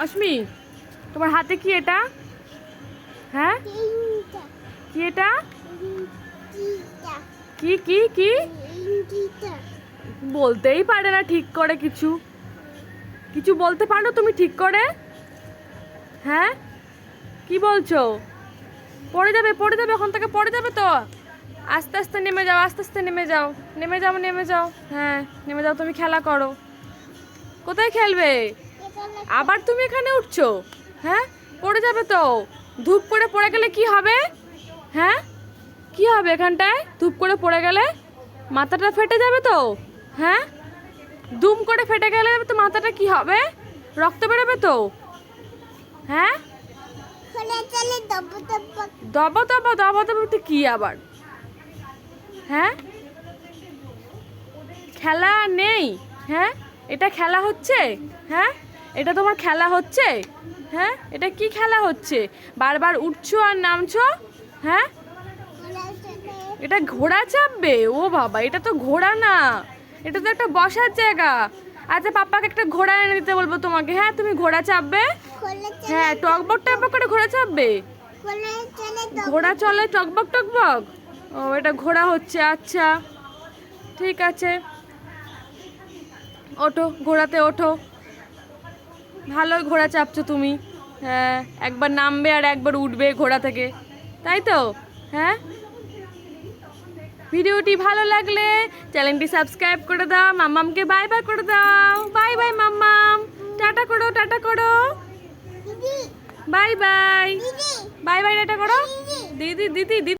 অশ্মি তোমার হাতে কি এটা? হ্যাঁ? কি এটা? কি কি কি? বলতেই পারে না ঠিক করে কিছু। কিছু বলতে পারো তুমি ঠিক করে? হ্যাঁ? কি বলছো? পড়ে যাবে পড়ে যাবে, ওখান থেকে পড়ে যাবে তো? আস্তে আস্তে নেমে যাও, আস্তে আস্তে নেমে যাও। নেমে যাও নেমে যাও। হ্যাঁ নেমে যাও, তুমি খেলা করো। কোথায় খেলবে? আবার তুমি এখানে উঠছো? হ্যাঁ? পড়ে যাবে তো। ধূপ করে পড়ে গেলে কি হবে? হ্যাঁ? কি হবে এখানটায়? ধূপ করে পড়ে গেলে মাথাটা ফেটে যাবে তো? হ্যাঁ? দুম করে ফেটে গেলে তো মাথাটা কি হবে? রক্ত বেরোবে তো? হ্যাঁ? দবা দবা দবা। দবা কি আবার? হ্যাঁ? খেলা নেই। হ্যাঁ? এটা খেলা হচ্ছে? হ্যাঁ? এটা তোমার খেলা হচ্ছে? হ্যাঁ? এটা কি খেলা হচ্ছে? বারবার উঠছো আর নামছো? হ্যাঁ? এটা ঘোড়া চাপবে? ও বাবা, এটা তো ঘোড়া না। এটা তো একটা বসার জায়গা। আচ্ছা পাপ্পাকে একটা ঘোড়া এনে দিতে বলব তোমাকে। হ্যাঁ তুমি ঘোড়া চাপবে? হ্যাঁ টকবক টকবক করে ঘোড়া চাপবে? ঘোড়া চলে টকবক টকবক? ও, এটা ঘোড়া হচ্ছে আচ্ছা। ঠিক আছে। ওঠো, ঘোড়াতে ওঠো। ভালো ঘোড়া চাপছো তুমি। হ্যাঁ একবার নামবে আর একবার উঠবে ঘোড়া থেকে। তাই তো? হ্যাঁ? ভিডিওটি ভালো লাগলে চ্যানেলটি সাবস্ক্রাইব করে দাও মাম্মামকে বাই বাই করে দাও। বাই বাই মাম্মাম। টাটা করো টাটা করো। Bye bye bye bye tata করো। দিদি। দিদি দিদি দিদি।